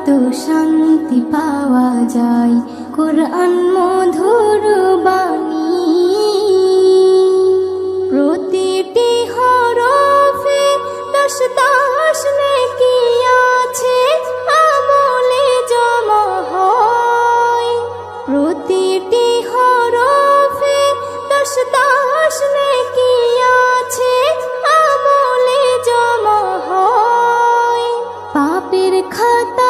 কত শান্তি পাওয়া যায়। কোরআন মধুর বাণী। প্রতিটি হরফে দশ দশ নেকি আছে, আমলে জমা হয়। প্রতিটি হরফে দশ দশ নেকি আছে, আমলে জমা হয়। পাপের খাতা